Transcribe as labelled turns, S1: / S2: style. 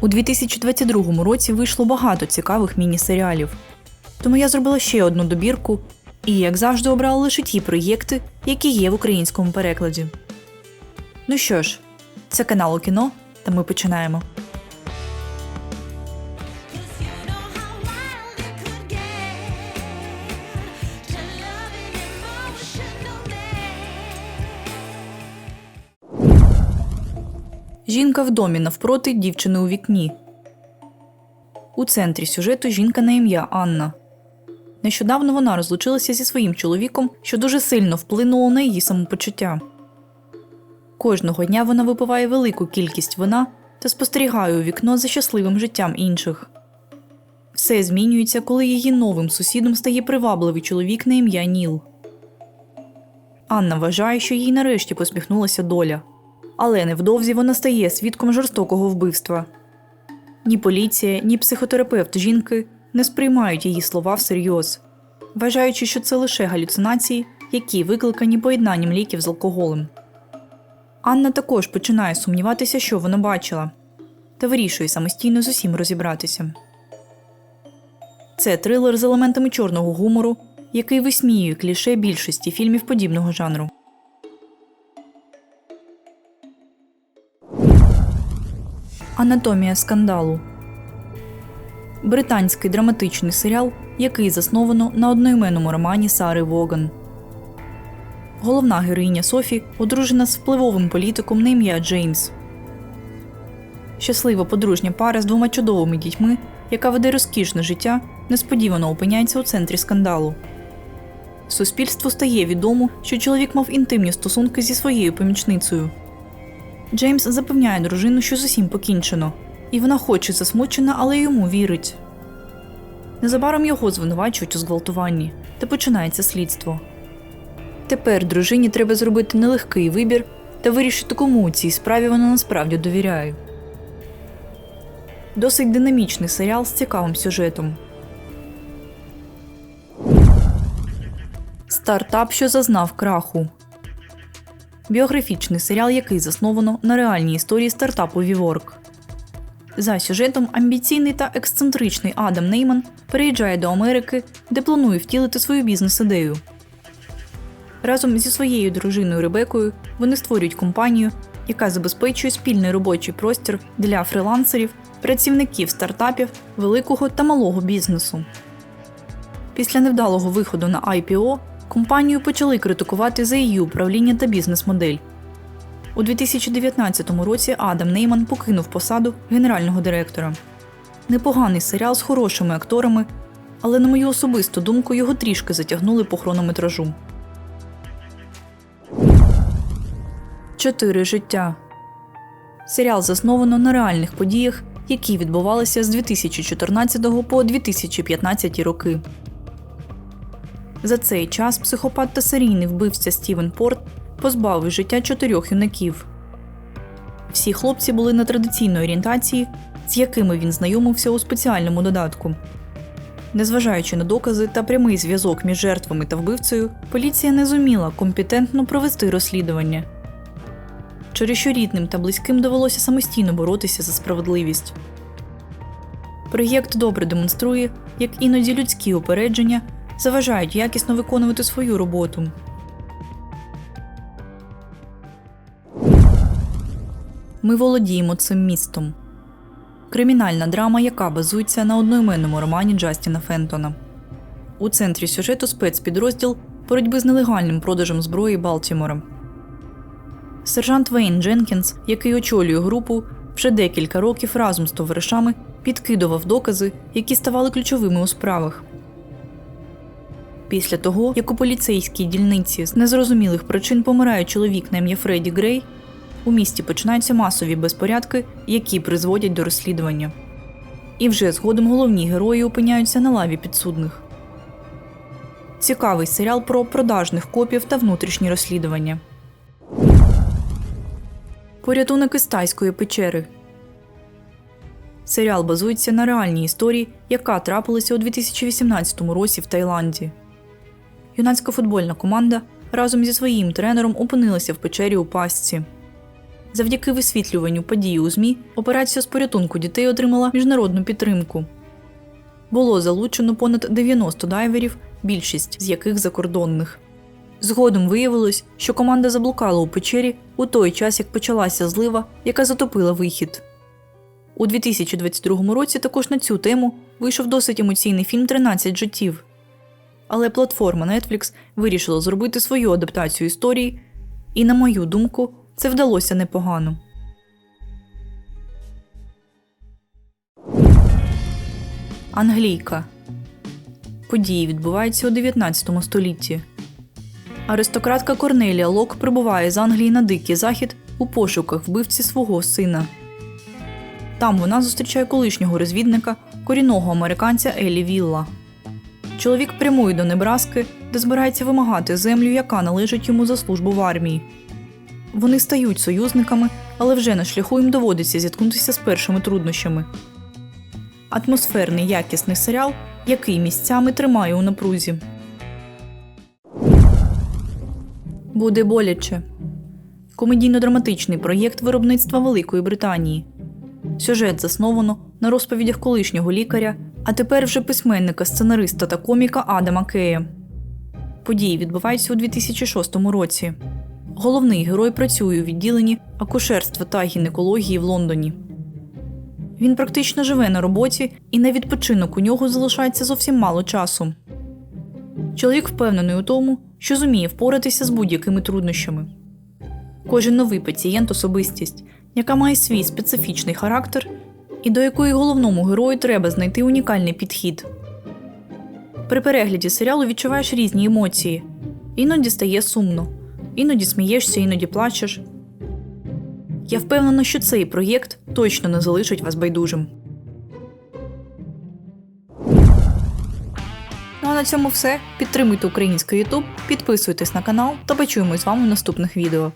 S1: У 2022 році вийшло багато цікавих міні-серіалів. Тому я зробила ще одну добірку і, як завжди, обрала лише ті проєкти, які є в українському перекладі. Ну що ж, це канал у кіно, та ми починаємо. Жінка в домі навпроти дівчини у вікні. У центрі сюжету жінка на ім'я Анна. Нещодавно вона розлучилася зі своїм чоловіком, що дуже сильно вплинуло на її самопочуття. Кожного дня вона випиває велику кількість вина та спостерігає у вікно за щасливим життям інших. Все змінюється, коли її новим сусідом стає привабливий чоловік на ім'я Ніл. Анна вважає, що їй нарешті посміхнулася доля. Але невдовзі вона стає свідком жорстокого вбивства. Ні поліція, ні психотерапевт жінки не сприймають її слова всерйоз, вважаючи, що це лише галюцинації, які викликані поєднанням ліків з алкоголем. Анна також починає сумніватися, що вона бачила, та вирішує самостійно з усім розібратися. Це трилер з елементами чорного гумору, який висміює кліше більшості фільмів подібного жанру. Анатомія скандалу. Британський драматичний серіал, який засновано на одноіменному романі Сари Воган. Головна героїня Софі одружена з впливовим політиком на ім'я Джеймс. Щаслива подружня пара з двома чудовими дітьми, яка веде розкішне життя, несподівано опиняється у центрі скандалу. Суспільству стає відомо, що чоловік мав інтимні стосунки зі своєю помічницею. Джеймс запевняє дружину, що з усім покінчено, і вона хоче засмучена, але йому вірить. Незабаром його звинувачують у зґвалтуванні, та починається слідство. Тепер дружині треба зробити нелегкий вибір та вирішити, кому у цій справі вона насправді довіряє. Досить динамічний серіал з цікавим сюжетом. Стартап, що зазнав краху. Біографічний серіал, який засновано на реальній історії стартапу VWork. За сюжетом амбіційний та ексцентричний Адам Нейман переїжджає до Америки, де планує втілити свою бізнес-ідею. Разом зі своєю дружиною Ребекою вони створюють компанію, яка забезпечує спільний робочий простір для фрилансерів, працівників стартапів, великого та малого бізнесу. Після невдалого виходу на IPO компанію почали критикувати за її управління та бізнес-модель. У 2019 році Адам Нейман покинув посаду генерального директора. Непоганий серіал з хорошими акторами, але, на мою особисту думку, його трішки затягнули по хронометражу. Чотири життя. Серіал засновано на реальних подіях, які відбувалися з 2014 по 2015 роки. За цей час психопат та серійний вбивця Стівен Порт позбавив життя чотирьох юнаків. Всі хлопці були на традиційної орієнтації, з якими він знайомився у спеціальному додатку. Незважаючи на докази та прямий зв'язок між жертвами та вбивцею, поліція не зуміла компетентно провести розслідування, через що рідним та близьким довелося самостійно боротися за справедливість. Проєкт добре демонструє, як іноді людські упередження заважають якісно виконувати свою роботу. Ми володіємо цим містом. Кримінальна драма, яка базується на одноіменному романі Джастіна Фентона. У центрі сюжету спецпідрозділ боротьби з нелегальним продажем зброї Балтімора. Сержант Вейн Дженкінс, який очолює групу, вже декілька років разом з товаришами підкидував докази, які ставали ключовими у справах. Після того, як у поліцейській дільниці з незрозумілих причин помирає чоловік на ім'я Фредді Грей, у місті починаються масові безпорядки, які призводять до розслідування. І вже згодом головні герої опиняються на лаві підсудних. Цікавий серіал про продажних копів та внутрішні розслідування. Порятунок із тайської печери. Серіал базується на реальній історії, яка трапилася у 2018 році в Таїланді. Юнацька футбольна команда разом зі своїм тренером опинилася в печері у пастці. Завдяки висвітлюванню подій у ЗМІ операція з порятунку дітей отримала міжнародну підтримку. Було залучено понад 90 дайверів, більшість з яких закордонних. Згодом виявилось, що команда заблукала у печері у той час, як почалася злива, яка затопила вихід. У 2022 році також на цю тему вийшов досить емоційний фільм «13 життів. Але платформа Netflix вирішила зробити свою адаптацію історії, і, на мою думку, це вдалося непогано. Англійка. Події відбуваються у 19 столітті. Аристократка Корнелія Лок прибуває з Англії на дикий захід у пошуках вбивці свого сина. Там вона зустрічає колишнього розвідника, корінного американця Елі Вілла. Чоловік прямує до Небраски, де збирається вимагати землю, яка належить йому за службу в армії. Вони стають союзниками, але вже на шляху їм доводиться зіткнутися з першими труднощами. Атмосферний якісний серіал, який місцями тримає у напрузі. Буде боляче. Комедійно-драматичний проєкт виробництва Великої Британії. Сюжет засновано на розповідях колишнього лікаря, а тепер вже письменника, сценариста та коміка Адама Кея. Події відбуваються у 2006 році. Головний герой працює у відділенні акушерства та гінекології в Лондоні. Він практично живе на роботі, і на відпочинок у нього залишається зовсім мало часу. Чоловік впевнений у тому, що зуміє впоратися з будь-якими труднощами. Кожен новий пацієнт особистість, яка має свій специфічний характер, і до якої головному герою треба знайти унікальний підхід. При перегляді серіалу відчуваєш різні емоції. Іноді стає сумно, іноді смієшся, іноді плачеш. Я впевнена, що цей проєкт точно не залишить вас байдужим. Ну а на цьому все. Підтримуйте український YouTube, підписуйтесь на канал та почуємось з вами в наступних відео.